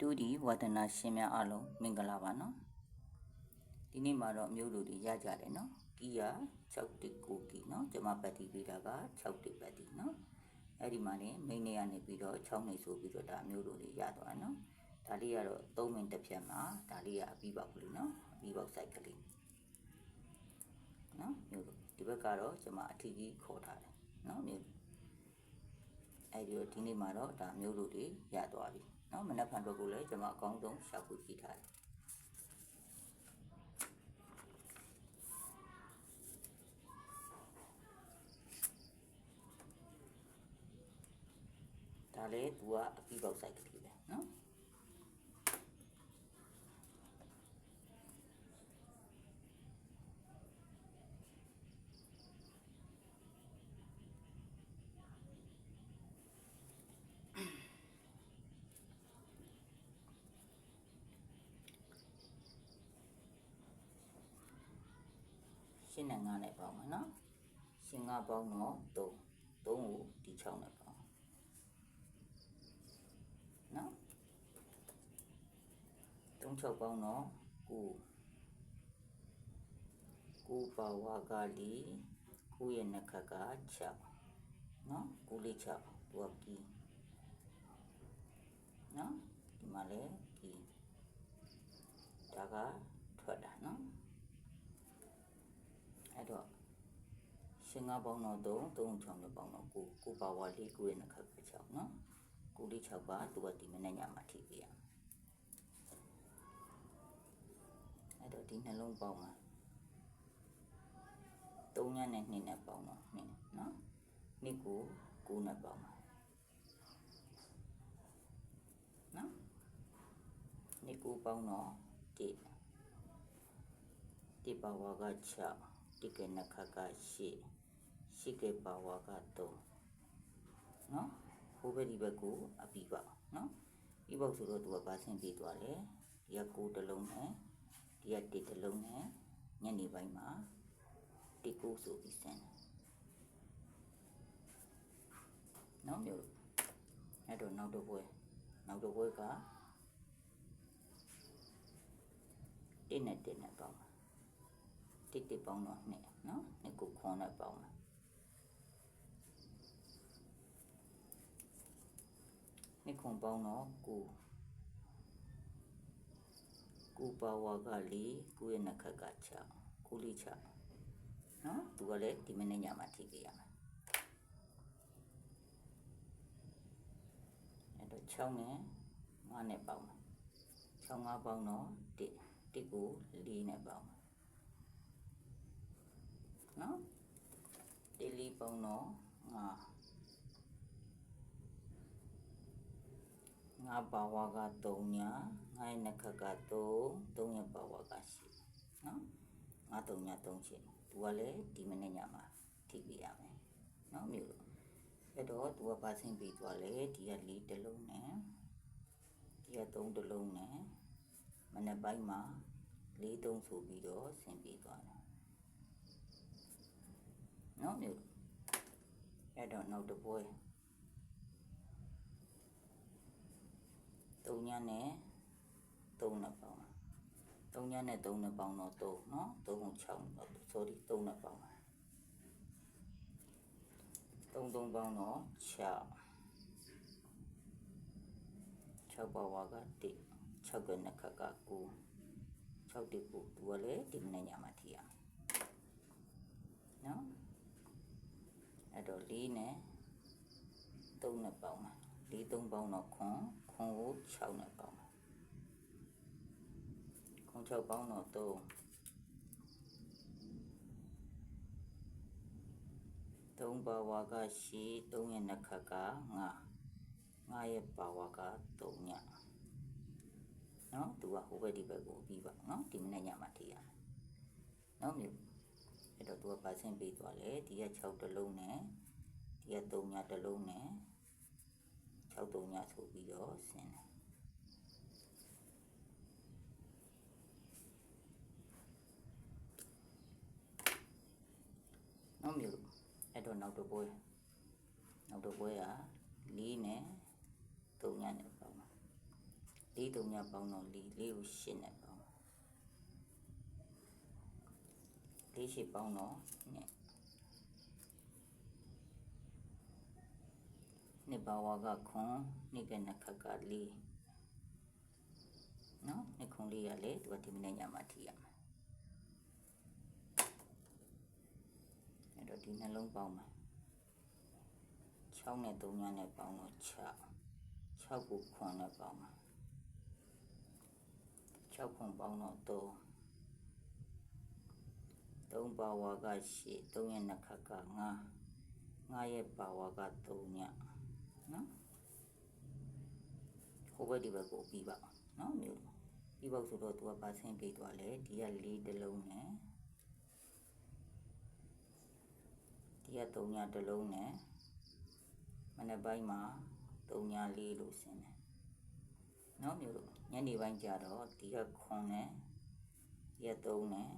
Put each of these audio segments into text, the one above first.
တူဒီဝါဒနာရှင်များအားလုံးမင်္ဂလာပါနော်ဒီနေ့မှာတော့မျိုးလူတွေရကြတယ်နော်ကီယာ6တစ်ကိုကီနော်ကျွန်မပတ်တီးပေးတာက6တစ်ပတ်တီးနော်အဲ့ဒီမှာနေမိန်းနေရနေပြီးတော့6နေဆိုပြီးတော့ဒါမျိုးလူတွေရသွားနော်ဒါလေးကတော့3မိနစ်တစ်ဖြတ်မှာဒါလေးကအပြီးပေါက်ကလေးနော်အပြီးပေါက် site ကလေးနော်မျိုးလူဒီဘက်ကတော့ကျွန်မအထီးကြီးခေါ်ထားတယ်နော်မျိုးလူအဲ့ဒီတော့ဒီနေ့မှာတော့ဒါမျိုးလူတွေရသွားပြီ နော်မနက်ဖြန်တော့ကိုလည်းကျွန်မအကောင်းဆုံးရှာဖွေကြည့်ထားတယ်ဒါလည်းသူကအပြီးပေါက် site ကလေးပဲနော် ရှင်းနဲ့ငါးနဲ့ပေါင်းမယ်နော်ရှင်းငါးပေါင်းတော့3 3ကိုဒီ6နဲ့ပေါင်းနော်3 6ပေါင်းတော့9 9ပါဝါကလီ9ရဲ့နှစ်ခက်က6နော်9လေး6သူကကီနော်ဒီမှာလဲကီဒါကထွက်တာနော် 15ပေါင်းတော့3 3ချောင်းနဲ့ပေါင်းတော့ကိုကိုပါဝါလေးကိုရနှစ်ခါပဲ6နော်ကိုလေး6ပါသူကဒီမနေ့ညမှာထိပေးရမယ်အဲ့တော့ဒီနှလုံးပေါင်းမှာ3ညနဲ့2နဲ့ပေါင်းတော့2နော်နှစ်ကို9နဲ့ပေါင်းပါနော်နှစ်ကိုပေါင်းတော့1ဒီပါဝါက6ဒီကနခက8 ရှိကေပါဝါက3နော်ဟိုဘက်ဒီဘက်ကိုအပြီးပါနော်ဒီဘောက်ဆိုတော့သူကပါဆင်းပြီးသွားတယ်ဒီက9တလုံးနဲ့ဒီက1တလုံးနဲ့ညနေပိုင်းမှာတိကိုဆိုပြီးဆင်းတယ်နော်မျိုးအဲ့တော့နောက်တစ်ပွဲနောက်တစ်ပွဲက1နဲ့1နဲ့ပေါင်းတိတိပေါင်းတော့နှစ်နော်နှစ်ကိုခွန်နဲ့ပေါင်းမှာ နှစ်ခွန်ပေါင်းတော့ကိုကိုပါဝါကလေးကိုရဲ့နှစ်ခက်က6ကိုလေး6နော်သူကလည်းဒီမနေ့ညမှာထိခဲ့ရမယ်အဲ့တော့6နဲ့9နဲ့ပေါင်းမှာ6 5ပေါင်းတော့1 1ကို4နဲ့ပေါင်းမှာနော်တေလီပုံတော့ငါ ငါပါဝါက3ညာငါရဲ့နှက်ခက်က3 3ရဲ့ပါဝါက8နော်ငါ3ညာ3ချင်းသူကလည်းဒီမနေ့ညမှာထိပြရမယ်နော်မြို့လို့အဲ့တော့သူကပါဆင်းပြီးသွားလေဒီက၄တလုံးနဲ့ဒီက3တလုံးနဲ့မနေ့ပိုင်းမှာ၄3ဆိုပြီးတော့ဆင်းပြီးသွားတယ်နော်မြို့အဲ့တော့နောက်တစ်ပွဲ 3ညနဲ့3နဲ့ပေါင်း3ညနဲ့3နဲ့ပေါင်းတော့3နော်3ကို6 sorry 3နဲ့ပေါင်း3 3ပေါင်းတော့6 6ပါဝါက1 6ကနှစ်ခက်က9 6တိကိုသူကလည်းဒီမနေ့ညမှာထီရမယ်နော်အဲ့တော့၄နဲ့3နဲ့ပေါင်းမှာ၄3ပေါင်းတော့ခွန် ခွန်ကို6နဲ့ပေါင်းမှာခွန်6ပေါင်းတော့3 3ပါဝါကရှိ3ရဲ့နှစ်ခက်က9 9ရဲ့ပါဝါက3ညနော်သူကဟိုဘက်ဒီဘက်ကိုပြီးပါနော်ဒီမနေ့ညမှာထည့်ရမယ်နော်မြို့အဲ့တော့သူကပါဆင်းပေးသွားတယ်ဒီက6တလုံးနဲ့ဒီက3ညတလုံးနဲ့ 6 3ညဆိုပြီးတော့ဆင်းတယ်နော်မျိုးအဲ့တော့နောက်တစ်ပွဲနောက်တစ်ပွဲက4နဲ့3ညနဲ့ပေါင်းပါလေးတုံညပေါင်းတော့လေးလေးကိုရှင်းနဲ့ပေါင်းလေးရှိပေါင်းတော့နှစ် နှစ်ပါဝါကခွန်နှစ်ကနှစ်ခက်ကလေးနော်နှစ်ခွန်လေးရလေသူကဒီမနေ့ညမှာထိရမယ်အဲ့တော့ဒီနှလုံးပေါင်းမယ်6နဲ့3ညနဲ့ပေါင်းတော့6 6ကိုခွန်နဲ့ပေါင်းမယ်6ခွန်ပေါင်းတော့3 3ပါဝါက8 3ရဲ့နှစ်ခက်က9 9ရဲ့ပါဝါက3ည နော်ဟိုဘက်ဒီဘက်ကိုပြီးပါနော်မျိုးပြီးပါဆိုတော့သူကပါဆင်းပေးသွားလေဒီက၄တလုံးနဲ့ဒီက3ညတလုံးနဲ့မနေ့ပိုင်းမှာ3ည4လို့ဆင်းတယ်နော်မျိုးတို့ညနေပိုင်းကျတော့ဒီကခွန်နဲ့ဒီက3နဲ့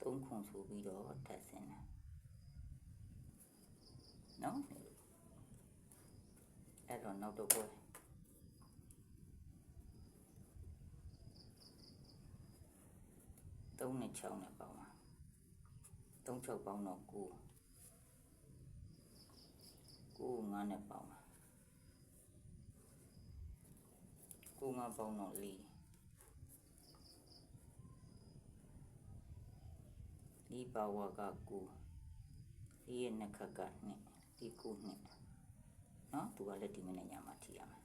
3ခွန်ဆိုပြီးတော့ထပ်ဆင်းတယ်နော်မျိုးတို့ အဲ့တော့နောက်တော့ပွဲ3နဲ့6နဲ့ပေါင်းပါ3 6ပေါင်းတော့9 9 5နဲ့ပေါင်းပါ9 5ပေါင်းတော့4ဒီပါဝါက9ဒီရဲ့နှစ်ခက်က2ဒီ9နှစ် နော်သူကလည်းဒီမနေ့ညမှာထိရမယ်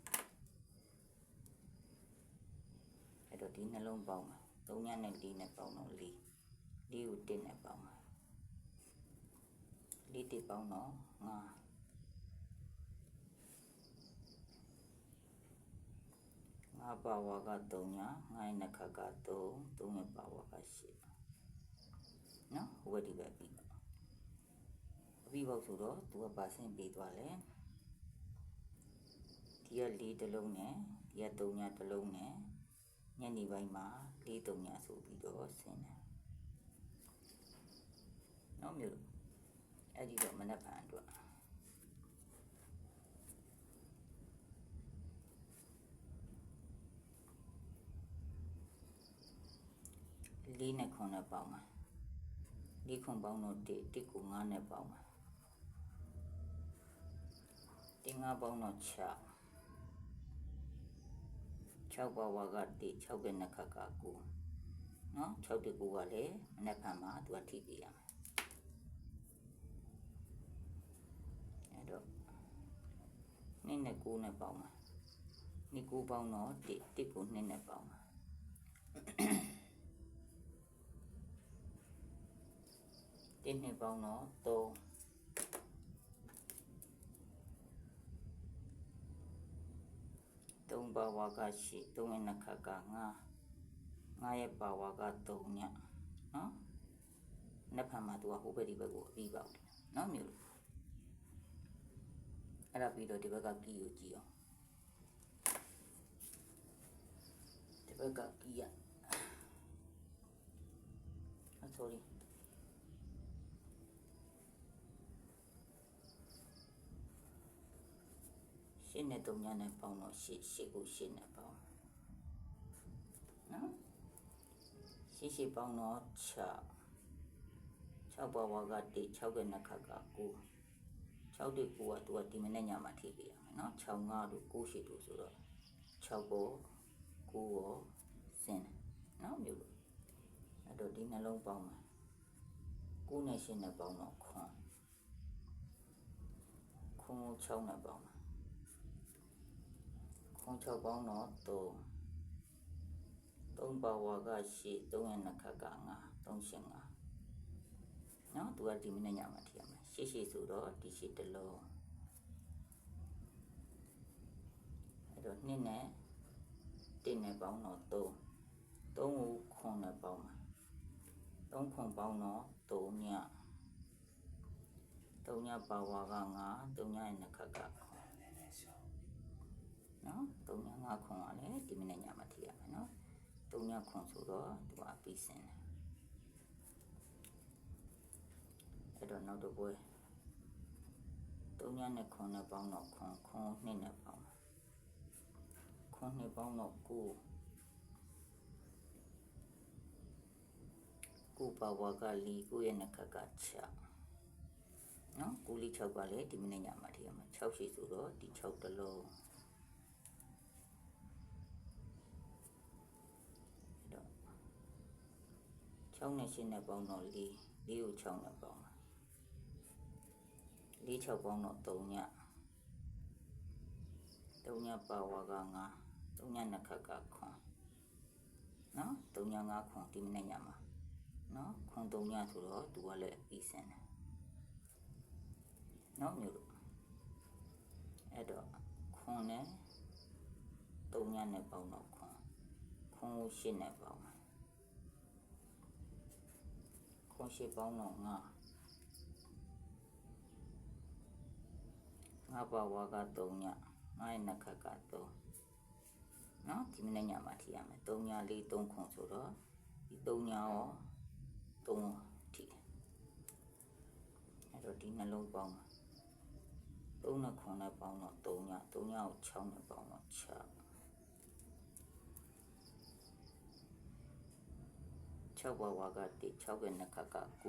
အဲ့တော့ဒီနှလုံးပေါင်းပါ3ညနဲ့4နဲ့ပေါင်းတော့4 4ကို1နဲ့ပေါင်းပါ4တစ်ပေါင်းတော့5ငါပါဝါက3ညာငါရဲ့နှစ်ခါက3 3ရဲ့ပါဝါက8နော်ဟိုဘက်ဒီဘက်ပြီးပါအပြီးပေါက်ဆိုတော့သူကပါဆင်းပေးသွားတယ် ဒီက4တလုံးနဲ့ဒီက3ညာတလုံးနဲ့ညနေပိုင်းမှာ4 3ညာဆိုပြီးတော့ဆင်းတယ်နော်မျိုးအဲ့ဒီတော့မနက်ဖြန်အတွက်လေးနဲ့ခွန်နဲ့ပေါင်းပါလေးခွန်ပေါင်းတော့တစ်တစ်ကိုငါးနဲ့ပေါင်းပါတင်ငါးပေါင်းတော့6 6ပါဝါကတစ်6ကနှစ်ခါက9နော်6တကူကလည်းမနေ့ကမှသူကထိပြရမယ်အဲ့တော့နှစ်နဲ့9နဲ့ပေါင်းပါနှစ်9ပေါင်းတော့တစ်တစ်ကို2နဲ့ပေါင်းပါတစ်နှစ်ပေါင်းတော့3 3ပါဝါကရှိ3ရဲ့နှစ်ခါက9 9ရဲ့ပါဝါက3ညနော်နှစ်ဖက်မှာသူကဟိုဘက်ဒီဘက်ကိုအပြီးပေါက်တယ်နော်မျိုးလို့အဲ့ဒါပြီးတော့ဒီဘက်ကကီကိုကြည့်အောင်ဒီဘက်ကကီရအ sorry ရှင်းနဲ့တုံညာနဲ့ပေါင်းတော့ရှစ်ရှစ်ကိုရှင်းနဲ့ပေါင်းနော်ရှစ်ရှစ်ပေါင်းတော့6 6ပါဝါက1 6ကနှစ်ခါက9 6တိ9ကသူကဒီမနေ့ညမှာထိပြရမယ်နော်6 5တို့9 8တို့ဆိုတော့6ကို9ကိုစင်းတယ်နော်မျိုးလို့အဲ့တော့ဒီနှလုံးပေါင်းမှာ9နဲ့ရှင်းနဲ့ပေါင်းတော့ခွန်ခွန်6နဲ့ပေါင်းမှာ ခွန်6ပေါင်းတော့3 3ပါဝါက8 3ရဲ့နှစ်ခါက9 3ရှင်း9နော်သူကဒီမနေ့ညမှာထည့်ရမယ်ရှေ့ရှေ့ဆိုတော့ဒီရှေ့တစ်လုံးအဲ့တော့2နဲ့1နဲ့ပေါင်းတော့3 3ကိုခွန်နဲ့ပေါင်းမှာ3ခွန်ပေါင်းတော့3ည3ညပါဝါက9 3ညရဲ့နှစ်ခါကခွ န်နော်3ည9ခွန်ကလည်းဒီမနေ့ညမှာထည့်ရမယ်နော်3ညခွန်ဆိုတော့သူကပြီးစင်တယ်အဲ့တော့နောက်တစ်ပွဲ3ညနဲ့ခွန်နဲ့ပေါင်းတော့ခွန်ခွန်2နဲ့ပေါင်းခွန်နှစ်ပေါင်းတော့ကိုကိုပါဝါကလီကိုရဲ့နှခက်ကချနော်ကိုလီ6ပါလေဒီမနေ့ညမှာထည့်ရမှာ6ရှိဆိုတော့ဒီ6တလုံး 6နဲ့8နဲ့ပေါင်းတော့4 4ကို6နဲ့ပေါင်းတာ4 6ပေါင်းတော့3ည3ညပါဝါက9 3ညနှခက်ကခွန်နော်3ည9ခွန်ဒီမနေ့ညမှာနော်ခွန်3ညဆိုတော့သူကလည်းပြီးစင်တယ်နော်မျိုးတို့အဲ့တော့ခွန်နဲ့3ညနဲ့ပေါင်းတော့ခွန်ခွန်ကို8နဲ့ပေါင်း ခွန်8ပေါင်းတော့9ငါပါဝါက3ညငါရဲ့နှက်ခက်က3နော်ဒီမနေ့ညမှာထည့်ရမယ်3ည4 3ခွန်ဆိုတော့ဒီ3ညရော3ထည့်အဲ့တော့ဒီနှလုံးပေါင်းမှာ3နဲ့ခွန်နဲ့ပေါင်းတော့3ည3ညကို6နဲ့ပေါင်းတော့6 6ပါဝါကတိ6ရဲ့နှစ်ခက်က9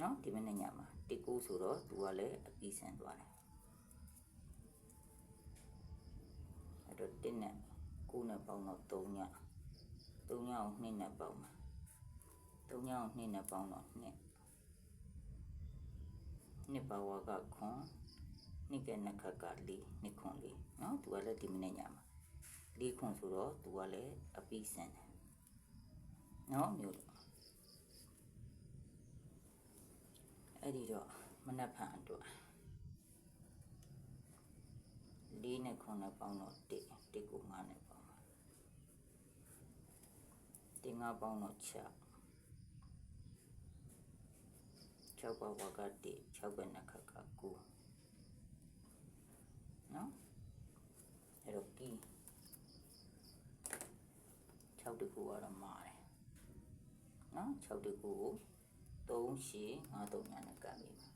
နော်ဒီမနေ့ညမှာတိ9ဆိုတော့သူကလည်းအပြီးဆန်သွားတယ်အဲ့တော့1နဲ့9နဲ့ပေါင်းတော့3ည3ညကို2နဲ့ပေါင်းမှာ3ညကို2နဲ့ပေါင်းတော့2နှစ်ပါဝါကခွန်နှစ်ကနှစ်ခက်က4နှစ်ခွန်4နော်သူကလည်းဒီမနေ့ညမှာ 4ခွန်ဆိုတော့သူကလည်းအပြီးဆန်တယ်နော်မျိုးတို့အဲ့ဒီတော့မနက်ဖြန်အတွက်၄နဲ့ခွန်နဲ့ပေါင်းတော့1 1ကို9နဲ့ပေါင်းပါတင်ငါပေါင်းတော့6 6ပါဝါက1 6ပဲနှစ်ခက်က9နော်အဲ့တော့ကီ 6တကူကတော့မာတယ်နော်6တကူကို3ရှည်5 3ညနဲ့ကပ်ပြီးမှာ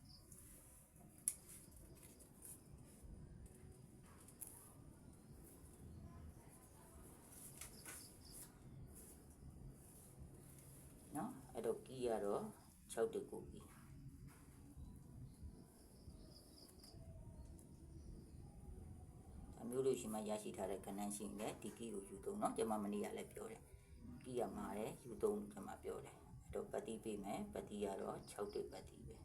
နော်အဲ့တော့ကီကတော့6တကူပြီ လို့ရှိမှရရှိထားတဲ့ကဏ္ဍရှိရင်လည်းဒီကီကိုယူသုံးเนาะကျွန်မမနေ့ကလည်းပြောတယ်ကီရမှာတယ်ယူသုံးကျွန်မပြောတယ်အဲ့တော့ပတိပေးမယ်ပတိကတော့6တိပတိပဲ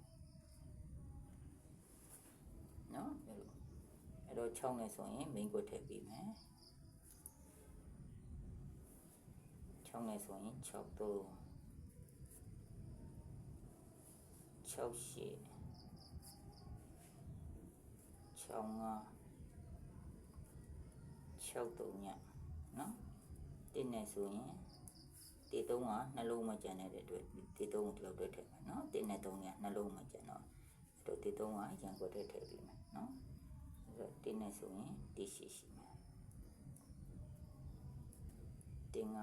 เนาะအဲ့လိုအဲ့တော့6နဲ့ဆိုရင် main ကိုထည့်ပေးမယ်6နဲ့ဆိုရင်6တို့6ရှစ်6 9 63ညနော်တင်းနေဆိုရင်တေ3ကနှလုံးမကျန်တဲ့အတွက်တေ3ကိုဒီလောက်တွက်ထည့်မယ်နော်တင်းနဲ့3ကနှလုံးမကျန်တော့အဲ့တော့တေ3ကရန်ကွက်ထည့်ထည့်ပြီးမယ်နော်အဲ့တော့တင်းနဲ့ဆိုရင်တေရှိရှိမယ်တင်းက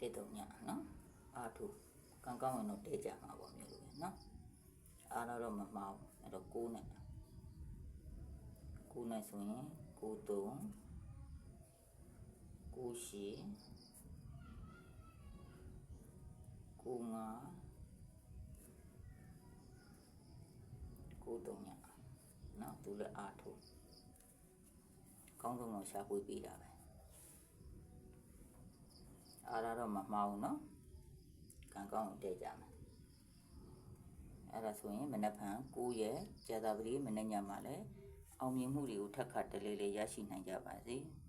တေ3ညနော်အာထုကံကောင်းရင်တော့တဲကြမှာပေါ့မျိုးလို့နော် ဒါတော့မမှားဘူးအဲ့တော့9နဲ့9နဲ့ဆိုရင်9 3 9 8 9 9 9 3ညနော်သူလည်းအားထုတ်ကောင်းဆုံးတော့ရှာဖွေပေးတာပဲအားရတော့မမှားဘူးနော်ကံကောင်းတဲ့ကြမယ် အဲ့ဒါဆိုရင်မနက်ဖြန်9ရက်ကြာသပတေးမနေ့ညမှာလည်းအောင်မြင်မှုတွေကိုထပ်ခါတလေလေရရှိနိုင်ကြပါစေ။